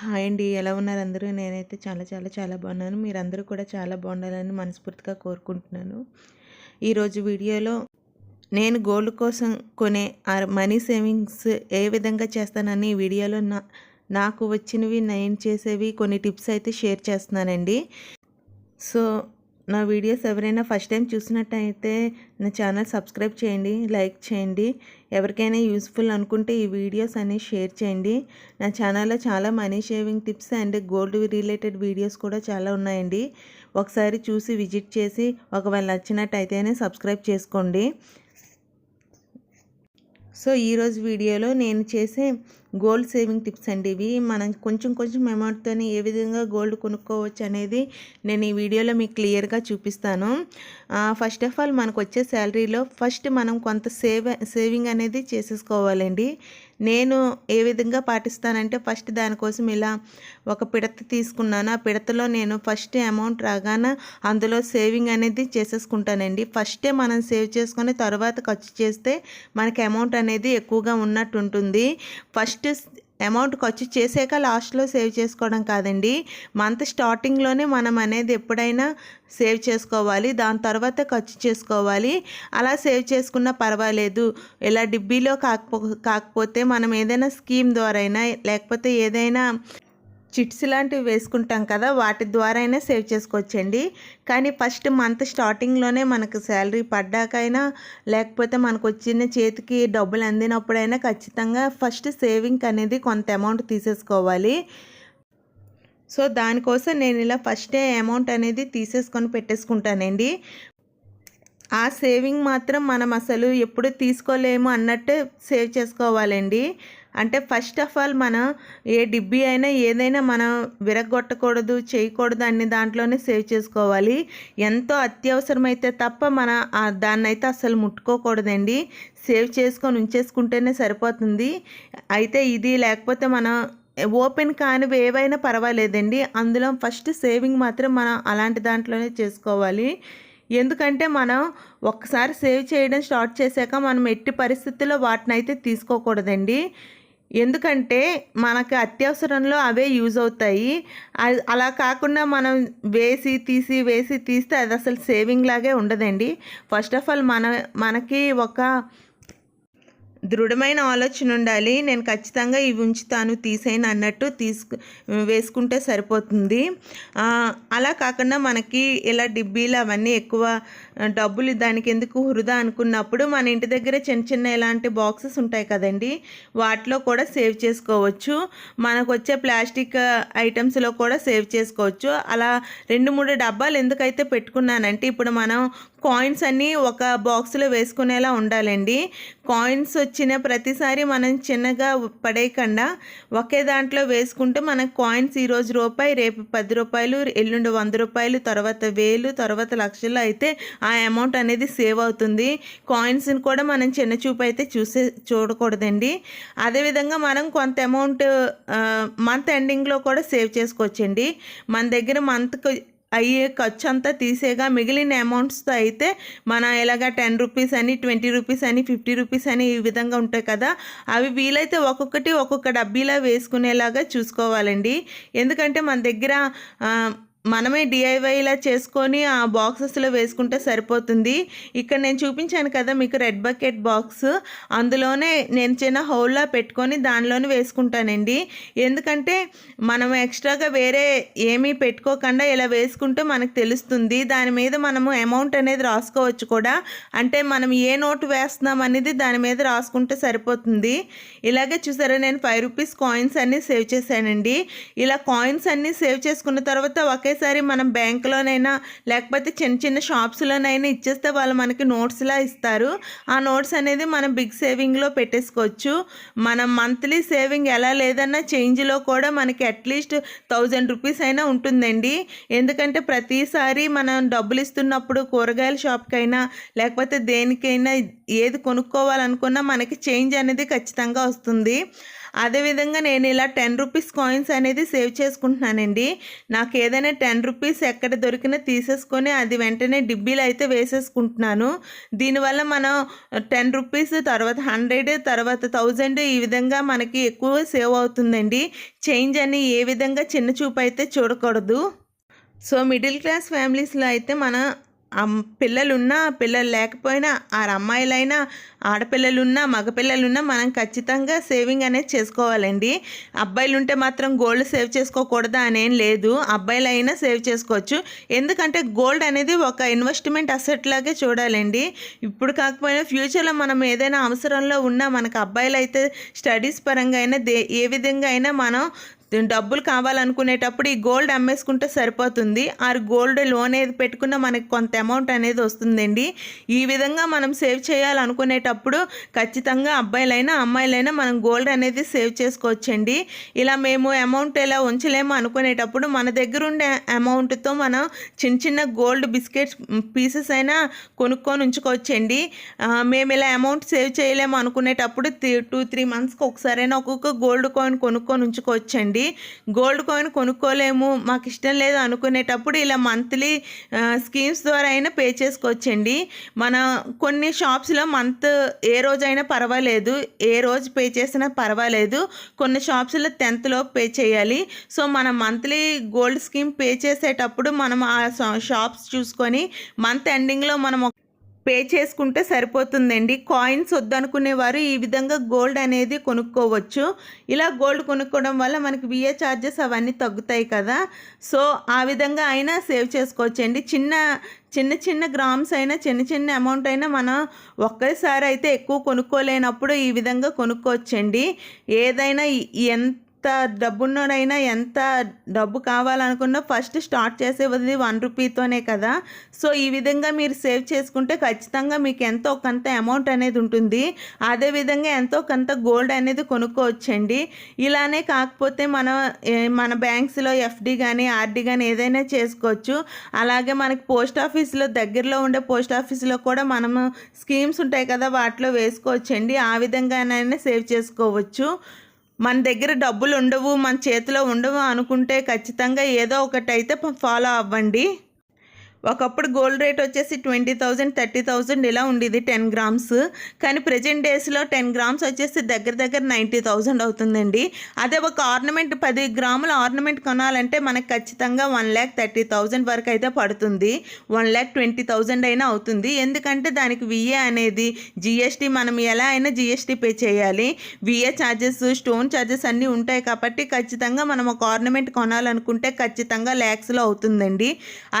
Hi అండి. ఎలా ఉన్నారు అందరూ? నేనైతే చాలా చాలా చాలా బాగున్నాను. మీరందరూ కూడా చాలా బాగుండాలని మనస్ఫూర్తిగా కోరుకుంటున్నాను. ఈరోజు వీడియోలో నేను గోల్డ్ కోసం కొనే ఆ మనీ సేవింగ్స్ ఏ విధంగా చేస్తానని ఈ వీడియోలో నా నాకు వచ్చినవి నేను చేసేవి కొన్ని టిప్స్ అయితే షేర్ చేస్తున్నానండి. సో నా వీడియోస్ ఎవరైనా ఫస్ట్ టైం చూసినట్టయితే నా ఛానల్ సబ్స్క్రైబ్ చేయండి లైక్ చేయండి. ఎవరికైనా యూస్ఫుల్ అనుకుంటే ఈ వీడియోస్ అనేవి షేర్ చేయండి. నా ఛానల్లో చాలా money saving tips and gold related videos కూడా చాలా ఉన్నాయండి. ఒకసారి చూసి విజిట్ చేసి ఒకవేళ నచ్చినట్టయితేనే సబ్స్క్రైబ్ చేసుకోండి. సో ఈరోజు వీడియోలో నేను చేసే గోల్డ్ సేవింగ్ టిప్స్ అండి ఇవి. మనం కొంచెం కొంచెం అమౌంట్తో ఏ విధంగా గోల్డ్ కొనుక్కోవచ్చు అనేది నేను ఈ వీడియోలో మీకు క్లియర్గా చూపిస్తాను. ఫస్ట్ ఆఫ్ ఆల్ మనకు వచ్చే శాలరీలో ఫస్ట్ మనం కొంత సేవ సేవింగ్ అనేది చేసేసుకోవాలండి. నేను ఏ విధంగా పాటిస్తానంటే ఫస్ట్ దానికోసం ఇలా ఒక పిడత తీసుకున్నాను. ఆ పిడతలో నేను ఫస్ట్ అమౌంట్ రాగానే అందులో సేవింగ్ అనేది చేసేసుకుంటానండి. ఫస్టే మనం సేవ్ చేసుకొని తర్వాత ఖర్చు చేస్తే మనకి అమౌంట్ అనేది ఎక్కువగా ఉన్నట్టు ఉంటుంది ఫస్ట్ అమౌంట్ ఖర్చు చేసాక లాస్ట్లో సేవ్ చేసుకోవడం కాదండి. మంత్ స్టార్టింగ్లోనే మనం అనేది ఎప్పుడైనా సేవ్ చేసుకోవాలి. దాని తర్వాత ఖర్చు చేసుకోవాలి. అలా సేవ్ చేసుకున్నా పర్వాలేదు. ఇలా డిబ్బీలో కాకపో కాకపోతే మనం ఏదైనా స్కీమ్ ద్వారా అయినా లేకపోతే ఏదైనా చిట్స్ లాంటివి వేసుకుంటాం కదా వాటి ద్వారా అయినా సేవ్ చేసుకోవచ్చండి. కానీ ఫస్ట్ మంత్ స్టార్టింగ్లోనే మనకు శాలరీ పడ్డాకైనా లేకపోతే మనకు వచ్చిన చేతికి డబ్బులు అందినప్పుడైనా ఖచ్చితంగా ఫస్ట్ సేవింగ్ అనేది కొంత అమౌంట్ తీసేసుకోవాలి. సో దానికోసం నేను ఇలా ఫస్టే అమౌంట్ అనేది తీసేసుకొని పెట్టేసుకుంటానండి. ఆ సేవింగ్ మాత్రం మనం అసలు ఎప్పుడు తీసుకోలేము అన్నట్టు సేవ్ చేసుకోవాలండి. అంటే ఫస్ట్ ఆఫ్ ఆల్ మనం ఏ డిబ్బీ అయినా ఏదైనా మనం విరగొట్టకూడదు చేయకూడదు అన్ని దాంట్లోనే సేవ్ చేసుకోవాలి. ఎంతో అత్యవసరమైతే తప్ప మన దాన్నైతే అసలు ముట్టుకోకూడదండి. సేవ్ చేసుకొని ఉంచేసుకుంటేనే సరిపోతుంది. అయితే ఇది లేకపోతే మనం ఓపెన్ కానివి ఏవైనా పర్వాలేదండి. అందులో ఫస్ట్ సేవింగ్ మాత్రం మనం అలాంటి దాంట్లోనే చేసుకోవాలి. ఎందుకంటే మనం ఒక్కసారి సేవ్ చేయడం స్టార్ట్ చేశాక మనం ఎట్టి పరిస్థితుల్లో వాటిని అయితే తీసుకోకూడదండి. ఎందుకంటే మనకు అత్యవసరంలో అవే యూజ్ అవుతాయి. అలా కాకుండా మనం వేసి తీసి వేసి తీస్తే అది అసలు సేవింగ్ లాగే ఉండదండి. ఫస్ట్ ఆఫ్ ఆల్ మన మనకి ఒక దృఢమైన ఆలోచన ఉండాలి. నేను ఖచ్చితంగా ఇవి ఉంచుతాను తీసేయను అన్నట్టు తీసుకు వేసుకుంటే సరిపోతుంది. అలా కాకుండా మనకి ఇలా డిబ్బీలు అవన్నీ ఎక్కువ డబ్బులు దానికి ఎందుకు వృధా అనుకున్నప్పుడు మన ఇంటి దగ్గర చిన్న చిన్న ఇలాంటి బాక్సెస్ ఉంటాయి కదండి వాటిలో కూడా సేవ్ చేసుకోవచ్చు. మనకు వచ్చే ప్లాస్టిక్ ఐటమ్స్లో కూడా సేవ్ చేసుకోవచ్చు. అలా రెండు మూడు డబ్బాలు ఎందుకైతే పెట్టుకున్నానంటే ఇప్పుడు మనం కాయిన్స్ అన్నీ ఒక బాక్స్లో వేసుకునేలా ఉండాలండి. కాయిన్స్ వచ్చిన ప్రతిసారి మనం చిన్నగా పడేయకుండా ఒకే దాంట్లో వేసుకుంటే మన కాయిన్స్ ఈరోజు రూపాయి రేపు పది రూపాయలు ఎల్లుండి వంద రూపాయలు తర్వాత వేలు తర్వాత లక్షలు అయితే ఆ అమౌంట్ అనేది సేవ్ అవుతుంది. కాయిన్స్ని కూడా మనం చిన్న చూపు అయితే చూసే చూడకూడదండి. అదేవిధంగా మనం కొంత అమౌంట్ మంత్ ఎండింగ్లో కూడా సేవ్ చేసుకోవచ్చండి. మన దగ్గర మంత్కి అయ్యే ఖర్చు అంతా తీసేగా మిగిలిన అమౌంట్స్తో అయితే మన ఎలాగా టెన్ రూపీస్ అని ట్వంటీ రూపీస్ అని ఫిఫ్టీ రూపీస్ అని ఈ విధంగా ఉంటాయి కదా అవి వీలైతే ఒక్కొక్కటి ఒక్కొక్క డబ్బీలా వేసుకునేలాగా చూసుకోవాలండి. ఎందుకంటే మన దగ్గర మనమే డిఐవైలా చేసుకొని ఆ బాక్సెస్లో వేసుకుంటే సరిపోతుంది. ఇక్కడ నేను చూపించాను కదా మీకు రెడ్ బకెట్ బాక్స్ అందులోనే నేను చిన్న హోల్లా పెట్టుకొని దానిలోనే వేసుకుంటానండి. ఎందుకంటే మనం ఎక్స్ట్రాగా వేరే ఏమీ పెట్టుకోకుండా ఇలా వేసుకుంటే మనకు తెలుస్తుంది. దాని మీద మనము అమౌంట్ అనేది రాసుకోవచ్చు కూడా. అంటే మనం ఏ నోటు వేస్తున్నాం అనేది దాని మీద రాసుకుంటే సరిపోతుంది. ఇలాగే చూసారా నేను ఫైవ్ రూపీస్ కాయిన్స్ అన్నీ సేవ్ చేశానండి. ఇలా కాయిన్స్ అన్నీ సేవ్ చేసుకున్న తర్వాత ఒకే ఒకేసారి మనం బ్యాంకులోనైనా లేకపోతే చిన్న చిన్న షాప్స్లోనైనా ఇచ్చేస్తే వాళ్ళు మనకి నోట్స్లా ఇస్తారు. ఆ నోట్స్ అనేది మనం బిగ్ సేవింగ్లో పెట్టేసుకోవచ్చు. మనం మంత్లీ సేవింగ్ ఎలా లేదన్నా చేంజ్లో కూడా మనకి అట్లీస్ట్ థౌజండ్ రూపీస్ అయినా ఉంటుందండి. ఎందుకంటే ప్రతిసారి మనం డబ్బులు ఇస్తున్నప్పుడు కూరగాయల షాప్కైనా లేకపోతే దేనికైనా ఏది కొనుక్కోవాలనుకున్నా మనకి చేంజ్ అనేది ఖచ్చితంగా వస్తుంది. అదేవిధంగా నేను ఇలా టెన్ రూపీస్ కాయిన్స్ అనేది సేవ్ చేసుకుంటున్నానండి. నాకు ఏదైనా టెన్ రూపీస్ ఎక్కడ దొరికినా తీసేసుకొని అది వెంటనే డిబ్బీలు అయితే వేసేసుకుంటున్నాను. దీనివల్ల మనం టెన్ రూపీస్ తర్వాత హండ్రెడ్ తర్వాత థౌజండ్ ఈ విధంగా మనకి ఎక్కువ సేవ్ అవుతుందండి. చేంజ్ అని ఏ విధంగా చిన్న చూపు అయితే చూడకూడదు. సో మిడిల్ క్లాస్ ఫ్యామిలీస్లో అయితే మన పిల్లలున్నా పిల్లలు లేకపోయినా ఆరు అమ్మాయిలైనా ఆడపిల్లలున్నా మగపిల్లలున్నా మనం ఖచ్చితంగా సేవింగ్ అనేది చేసుకోవాలండి. అబ్బాయిలు ఉంటే మాత్రం గోల్డ్ సేవ్ చేసుకోకూడదా అనేం లేదు. అబ్బాయిలైనా సేవ్ చేసుకోవచ్చు. ఎందుకంటే గోల్డ్ అనేది ఒక ఇన్వెస్ట్మెంట్ అసెట్ లాగే చూడాలండి. ఇప్పుడు కాకపోయినా ఫ్యూచర్లో మనం ఏదైనా అవసరంలో ఉన్నా మనకు అబ్బాయిలు అయితే స్టడీస్ పరంగా అయినా దే ఏ విధంగా అయినా మనం డబ్బులు కావాలనుకునేటప్పుడు ఈ గోల్డ్ అమ్మేసుకుంటే సరిపోతుంది. ఆ గోల్డ్ లోన్ ఏది పెట్టుకున్న మనకి కొంత అమౌంట్ అనేది వస్తుందండి. ఈ విధంగా మనం సేవ్ చేయాలనుకునేటప్పుడు ఖచ్చితంగా అబ్బాయిలైనా అమ్మాయిలైనా మనం గోల్డ్ అనేది సేవ్ చేసుకోవచ్చండి. ఇలా మేము అమౌంట్ ఇలా ఉంచలేము అనుకునేటప్పుడు మన దగ్గర ఉండే అమౌంట్తో మనం చిన్న చిన్న గోల్డ్ బిస్కెట్స్ పీసెస్ అయినా కొనుక్కొని ఉంచుకోవచ్చండి. మేము ఇలా అమౌంట్ సేవ్ చేయలేము అనుకునేటప్పుడు టూ త్రీ మంత్స్కి ఒకసారైనా ఒక్కొక్క గోల్డ్ కాయిన్ కొనుక్కొని ఉంచుకోవచ్చండి. గోల్డ్ కాయిన్ కొనుక్కోలేము మాకు ఇష్టం లేదు అనుకునేటప్పుడు ఇలా మంత్లీ స్కీమ్స్ ద్వారా అయినా పే చేసుకోవచ్చండి. మన కొన్ని షాప్స్లో మంత్ ఏ రోజైనా పర్వాలేదు ఏ రోజు పే చేసినా పర్వాలేదు. కొన్ని షాప్స్లో టెన్త్లో పే చేయాలి. సో మనం మంత్లీ గోల్డ్ స్కీమ్ పే చేసేటప్పుడు మనం ఆ షాప్స్ చూసుకొని మంత్ ఎండింగ్లో మనం పే చేసుకుంటే సరిపోతుందండి. కాయిన్స్ వద్దనుకునేవారు ఈ విధంగా గోల్డ్ అనేది కొనుక్కోవచ్చు. ఇలా గోల్డ్ కొనుక్కోవడం వల్ల మనకి విఏ ఛార్జెస్ అవన్నీ తగ్గుతాయి కదా. సో ఆ విధంగా అయినా సేవ్ చేసుకోవచ్చండి. చిన్న చిన్న చిన్న గ్రామ్స్ అయినా చిన్న చిన్న అమౌంట్ అయినా మనం ఒక్కసారి అయితే ఎక్కువ కొనుక్కోలేనప్పుడు ఈ విధంగా కొనుక్కోవచ్చండి. ఏదైనా ఎంత డబ్బున్నోడైనా ఎంత డబ్బు కావాలనుకున్నా ఫస్ట్ స్టార్ట్ చేసేది వన్ రూపీతోనే కదా. సో ఈ విధంగా మీరు సేవ్ చేసుకుంటే ఖచ్చితంగా మీకు ఎంతో కొంత అమౌంట్ అనేది ఉంటుంది. అదేవిధంగా ఎంతో కొంత గోల్డ్ అనేది కొనుక్కోవచ్చండి. ఇలానే కాకపోతే మనం మన బ్యాంక్స్లో ఎఫ్డి కానీ ఆర్డి కానీ ఏదైనా చేసుకోవచ్చు. అలాగే మనకి పోస్ట్ ఆఫీస్లో దగ్గరలో ఉండే పోస్ట్ ఆఫీస్లో కూడా మనము స్కీమ్స్ ఉంటాయి కదా వాటిలో వేసుకోవచ్చండి. ఆ విధంగానైనా సేవ్ చేసుకోవచ్చు. మన దగ్గర డబ్బులు ఉండవు మన చేతిలో ఉండవు అనుకుంటే ఖచ్చితంగా ఏదో ఒకటి అయితే ఫాలో అవ్వండి. ఒకప్పుడు గోల్డ్ రేట్ వచ్చేసి ట్వంటీ థౌజండ్ థర్టీ థౌజండ్ ఇలా ఉండేది టెన్ గ్రామ్స్. కానీ ప్రజెంట్ డేస్లో టెన్ గ్రామ్స్ వచ్చేసి దగ్గర దగ్గర నైంటీ థౌజండ్ అవుతుందండి. అదే ఒక ఆర్నమెంట్ పది గ్రాముల ఆర్నమెంట్ కొనాలంటే మనకు ఖచ్చితంగా వన్ ల్యాక్ థర్టీ థౌజండ్ వరకు అయితే పడుతుంది. వన్ ల్యాక్ ట్వంటీ థౌజండ్ అయినా అవుతుంది. ఎందుకంటే దానికి విఏ అనేది జిఎస్టీ మనం ఎలా అయినా జిఎస్టీ పే చేయాలి. విఏ ఛార్జెస్ స్టోన్ ఛార్జెస్ అన్నీ ఉంటాయి కాబట్టి ఖచ్చితంగా మనం ఒక ఆర్నమెంట్ కొనాలనుకుంటే ఖచ్చితంగా ల్యాక్స్లో అవుతుందండి.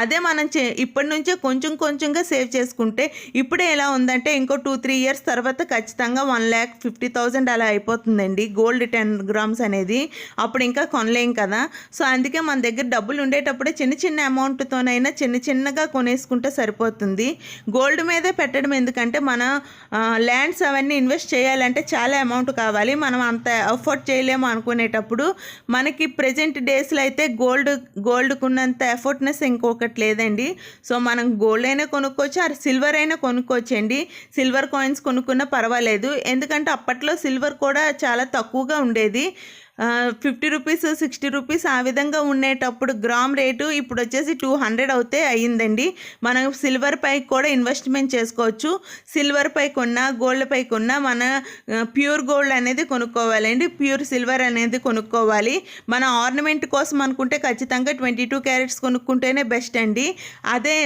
అదే మనం చే ఇప్పటి నుంచే కొంచెం కొంచెంగా సేవ్ చేసుకుంటే ఇప్పుడే ఎలా ఉందంటే ఇంకో టూ త్రీ ఇయర్స్ తర్వాత ఖచ్చితంగా వన్ ల్యాక్ ఫిఫ్టీ థౌజండ్ అలా అయిపోతుందండి. గోల్డ్ టెన్ గ్రామ్స్ అనేది అప్పుడు ఇంకా కొనలేం కదా. సో అందుకే మన దగ్గర డబ్బులు ఉండేటప్పుడే చిన్న చిన్న అమౌంట్తోనైనా చిన్న చిన్నగా కొనేసుకుంటే సరిపోతుంది. గోల్డ్ మీదే పెట్టడం ఎందుకంటే మన ల్యాండ్స్ అవన్నీ ఇన్వెస్ట్ చేయాలంటే చాలా అమౌంట్ కావాలి. మనం అంత అఫోర్డ్ చేయలేము అనుకునేటప్పుడు మనకి ప్రజెంట్ డేస్లో అయితే గోల్డ్ గోల్డ్కున్నంత ఎఫర్ట్నెస్ ఇంకొకటి లేదండి. సో మనం గోల్డ్ అయినా కొనుక్కోవచ్చు ఆ సిల్వర్ అయినా కొనుక్కోవచ్చండి. సిల్వర్ కాయిన్స్ కొనుక్కున్నా పర్వాలేదు. ఎందుకంటే అప్పట్లో సిల్వర్ కూడా చాలా తక్కువగా ఉండేది. ఫిఫ్టీ రూపీస్ సిక్స్టీ రూపీస్ ఆ విధంగా ఉండేటప్పుడు గ్రామ్ రేటు ఇప్పుడు వచ్చేసి టూ హండ్రెడ్ అవుతే అయ్యిందండి. మనం సిల్వర్ పై కూడా ఇన్వెస్ట్మెంట్ చేసుకోవచ్చు. సిల్వర్ పై కొన్నా గోల్డ్ పై కొన్నా మన ప్యూర్ గోల్డ్ అనేది కొనుక్కోవాలండి. ప్యూర్ సిల్వర్ అనేది కొనుక్కోవాలి. మన ఆర్నమెంట్ కోసం అనుకుంటే ఖచ్చితంగా ట్వంటీ టూ క్యారెట్స్ కొనుక్కుంటేనే బెస్ట్ అండి. అదే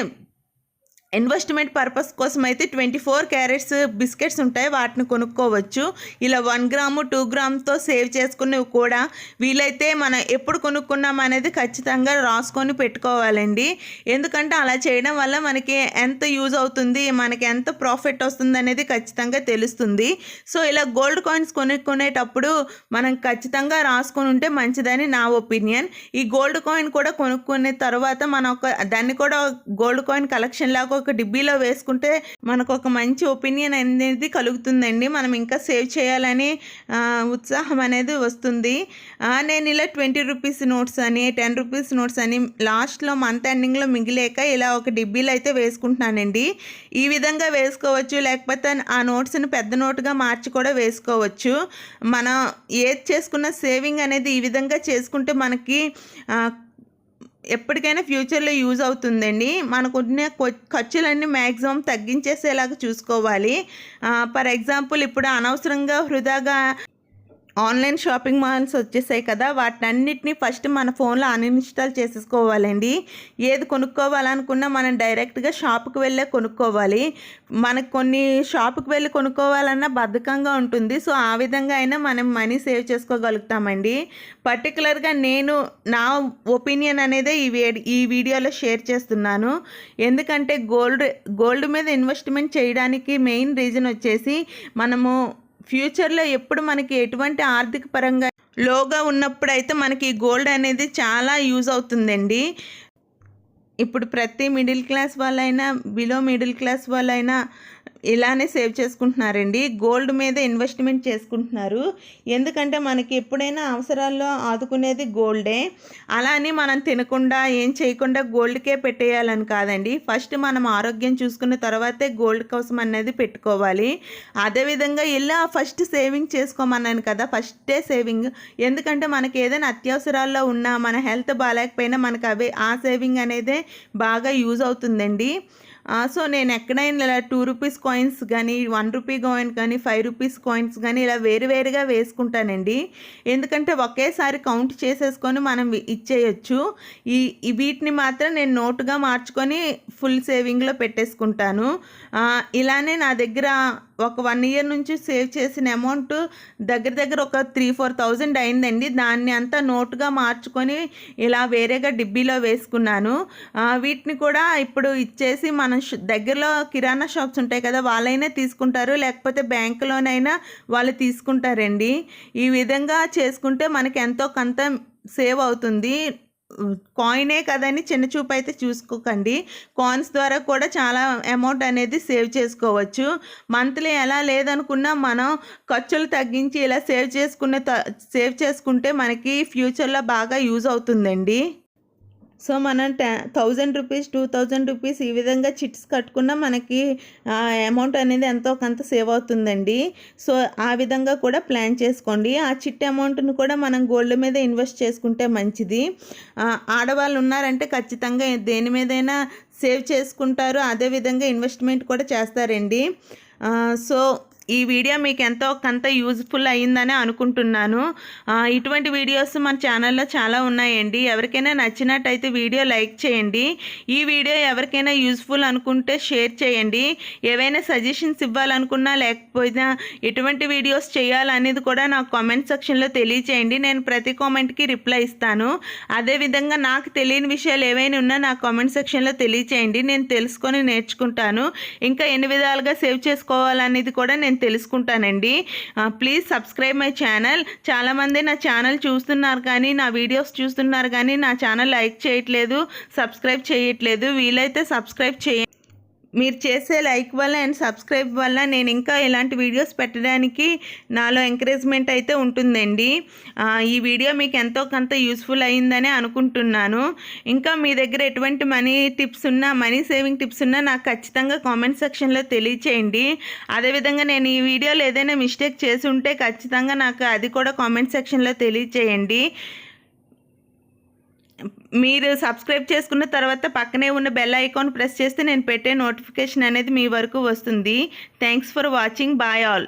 ఇన్వెస్ట్మెంట్ పర్పస్ కోసం అయితే ట్వంటీ ఫోర్ క్యారెట్స్ బిస్కెట్స్ ఉంటాయి వాటిని కొనుక్కోవచ్చు. ఇలా వన్ గ్రాము టూ గ్రామ్తో సేవ్ చేసుకునేవి కూడా వీలైతే మనం ఎప్పుడు కొనుక్కున్నాం అనేది ఖచ్చితంగా రాసుకొని పెట్టుకోవాలండి. ఎందుకంటే అలా చేయడం వల్ల మనకి ఎంత యూజ్ అవుతుంది మనకి ఎంత ప్రాఫిట్ వస్తుంది అనేది ఖచ్చితంగా తెలుస్తుంది. సో ఇలా గోల్డ్ కాయిన్స్ కొనుక్కునేటప్పుడు మనం ఖచ్చితంగా రాసుకొని ఉంటే మంచిదని నా ఒపీనియన్. ఈ గోల్డ్ కాయిన్ కూడా కొనుక్కునే తర్వాత మనం ఒక దాన్ని కూడా గోల్డ్ కాయిన్ కలెక్షన్ లాగా ఒక డిబ్బీలో వేసుకుంటే మనకు ఒక మంచి ఒపీనియన్ అనేది కలుగుతుందండి. మనం ఇంకా సేవ్ చేయాలని ఉత్సాహం అనేది వస్తుంది. నేను ఇలా ట్వంటీ రూపీస్ నోట్స్ అని టెన్ రూపీస్ నోట్స్ అని లాస్ట్లో మంత్ ఎండింగ్లో మిగిలేక ఇలా ఒక డిబ్బీలో అయితే వేసుకుంటున్నానండి. ఈ విధంగా వేసుకోవచ్చు. లేకపోతే ఆ నోట్స్ని పెద్ద నోటుగా మార్చి కూడా వేసుకోవచ్చు. మనం ఏది చేసుకున్న సేవింగ్ అనేది ఈ విధంగా చేసుకుంటే మనకి ఎప్పటికైనా ఫ్యూచర్లో యూజ్ అవుతుందండి. మనకున్న ఖర్చులన్నీ మ్యాక్సిమం తగ్గించేసేలాగా చూసుకోవాలి. ఫర్ ఎగ్జాంపుల్ ఇప్పుడు అనవసరంగా వృధాగా ఆన్లైన్ షాపింగ్ మాల్స్ వచ్చేసాయి కదా వాటన్నిటిని ఫస్ట్ మన ఫోన్లో అన్ఇన్స్టాల్ చేసేసుకోవాలండి. ఏది కొనుక్కోవాలనుకున్నా మనం డైరెక్ట్గా షాప్కి వెళ్ళే కొనుక్కోవాలి. మనకు కొన్ని షాప్కి వెళ్ళి కొనుక్కోవాలన్నా బద్ధకంగా ఉంటుంది. సో ఆ విధంగా అయినా మనం మనీ సేవ్ చేసుకోగలుగుతామండి. పర్టికులర్గా నేను నా ఒపీనియన్ అనేది ఈ వే ఈ వీడియోలో షేర్ చేస్తున్నాను. ఎందుకంటే గోల్డ్ గోల్డ్ మీద ఇన్వెస్ట్మెంట్ చేయడానికి మెయిన్ రీజన్ వచ్చేసి మనము ఫ్యూచర్లో ఎప్పుడు మనకి ఎటువంటి ఆర్థిక పరంగా లోగా ఉన్నప్పుడైతే మనకి ఈ గోల్డ్ అనేది చాలా యూజ్ అవుతుందండి. ఇప్పుడు ప్రతి మిడిల్ క్లాస్ వాళ్ళైనా బిలో మిడిల్ క్లాస్ వాళ్ళైనా ఇలానే సేవ్ చేసుకుంటున్నారండి. గోల్డ్ మీద ఇన్వెస్ట్మెంట్ చేసుకుంటున్నారు. ఎందుకంటే మనకి ఎప్పుడైనా అవసరాల్లో ఆదుకునేది గోల్డే. అలా అని మనం తినకుండా ఏం చేయకుండా గోల్డ్కే పెట్టేయాలని కాదండి. ఫస్ట్ మనం ఆరోగ్యం చూసుకున్న తర్వాతే గోల్డ్ కోసం అనేది పెట్టుకోవాలి. అదేవిధంగా ఇలా ఫస్ట్ సేవింగ్ చేసుకోమన్నాను కదా ఫస్టే సేవింగ్. ఎందుకంటే మనకి ఏదైనా అత్యవసరాల్లో ఉన్నా మన హెల్త్ బాగాలేకపోయినా మనకు అవే ఆ సేవింగ్ అనేదే బాగా యూజ్ అవుతుందండి. సో నేను ఎక్కడైనా ఇలా టూ రూపీస్ కాయిన్స్ కానీ వన్ రూపీ కాయిన్ కానీ ఫైవ్ రూపీస్ కాయిన్స్ కానీ ఇలా వేరు వేరుగా వేసుకుంటానండి. ఎందుకంటే ఒకేసారి కౌంట్ చేసేసుకొని మనం ఇచ్చేయచ్చు. ఈ వీటిని మాత్రం నేను నోటుగా మార్చుకొని ఫుల్ సేవింగ్లో పెట్టేసుకుంటాను. ఇలానే నా దగ్గర ఒక వన్ ఇయర్ నుంచి సేవ్ చేసిన అమౌంట్ దగ్గర దగ్గర ఒక త్రీ ఫోర్ థౌజండ్ అయిందండి. దాన్ని అంతా నోటుగా మార్చుకొని ఇలా వేరేగా డిబ్బీలో వేసుకున్నాను. వీటిని కూడా ఇప్పుడు ఇచ్చేసి మనం దగ్గరలో కిరాణా షాప్స్ ఉంటాయి కదా వాళ్ళైనా తీసుకుంటారు. లేకపోతే బ్యాంకులోనైనా వాళ్ళు తీసుకుంటారండి. ఈ విధంగా చేసుకుంటే మనకి ఎంతో కొంత సేవ్ అవుతుంది. కాయినే కదని చిన్న చూపు అయితే చూసుకోకండి. కాయిన్స్ ద్వారా కూడా చాలా అమౌంట్ అనేది సేవ్ చేసుకోవచ్చు. మంత్లీ ఎలా లేదనుకున్నా మనం ఖర్చులు తగ్గించి ఇలా సేవ్ చేసుకునే త- సేవ్ చేసుకుంటే మనకి ఫ్యూచర్లో బాగా యూజ్ అవుతుందండి. సో మనం ten thousand rupees two thousand rupees ఈ విధంగా చిట్స్ కట్టుకున్నా మనకి అమౌంట్ అనేది ఎంతో కొంత సేవ్ అవుతుందండి. సో ఆ విధంగా కూడా ప్లాన్ చేసుకోండి. ఆ చిట్ అమౌంట్ను కూడా మనం గోల్డ్ మీద ఇన్వెస్ట్ చేసుకుంటే మంచిది. ఆడవాళ్ళు ఉన్నారంటే ఖచ్చితంగా దేని మీదైనా సేవ్ చేసుకుంటారు. అదేవిధంగా ఇన్వెస్ట్మెంట్ కూడా చేస్తారండి. సో ఈ వీడియో మీకు ఎంతో కొంత యూజ్ఫుల్ అయ్యిందని అనుకుంటున్నాను. ఇటువంటి వీడియోస్ మన ఛానల్లో చాలా ఉన్నాయండి. ఎవరికైనా నచ్చినట్టయితే వీడియో లైక్ చేయండి. ఈ వీడియో ఎవరికైనా యూజ్ఫుల్ అనుకుంటే షేర్ చేయండి. ఏవైనా సజెషన్స్ ఇవ్వాలనుకున్నా లేకపోయినా ఎటువంటి వీడియోస్ చేయాలనేది కూడా నాకు కామెంట్ సెక్షన్లో తెలియచేయండి. నేను ప్రతి కామెంట్కి రిప్లై ఇస్తాను. అదేవిధంగా నాకు తెలియని విషయాలు ఏవైనా ఉన్నా నా కామెంట్ సెక్షన్లో తెలియచేయండి. నేను తెలుసుకొని నేర్చుకుంటాను. ఇంకా ఎన్ని విధాలుగా సేవ్ చేసుకోవాలనేది కూడా నేను నేను తెలుసుకుంటానండి. ప్లీజ్ సబ్స్క్రైబ్ మై ఛానల్ చాలామంది నా ఛానల్ చూస్తున్నారు కానీ నా వీడియోస్ చూస్తున్నారు కానీ నా ఛానల్ లైక్ చేయట్లేదు సబ్స్క్రైబ్ చేయట్లేదు. వీలైతే సబ్స్క్రైబ్ చేయండి. మీరు చేసే లైక్ వల్ల అండ్ సబ్స్క్రైబ్ వల్ల నేను ఇంకా ఇలాంటి వీడియోస్ పెట్టడానికి నాలో ఎంకరేజ్మెంట్ అయితే ఉంటుందండి. ఈ వీడియో మీకు ఎంతో కొంత యూస్ఫుల్ అయ్యిందని అనుకుంటున్నాను. ఇంకా మీ దగ్గర ఎటువంటి మనీ టిప్స్ ఉన్నా మనీ సేవింగ్ టిప్స్ ఉన్నా నాకు ఖచ్చితంగా కామెంట్ సెక్షన్లో తెలియచేయండి. అదేవిధంగా నేను ఈ వీడియోలో ఏదైనా మిస్టేక్ చేసి ఉంటే ఖచ్చితంగా నాకు అది కూడా కామెంట్ సెక్షన్లో తెలియచేయండి. మీరు సబ్స్క్రైబ్ చేసుకున్న తర్వాత పక్కనే ఉన్న బెల్ ఐకాన్ ప్రెస్ చేస్తే నేను పెట్టే నోటిఫికేషన్ అనేది మీ వరకు వస్తుంది. Thanks for watching bye all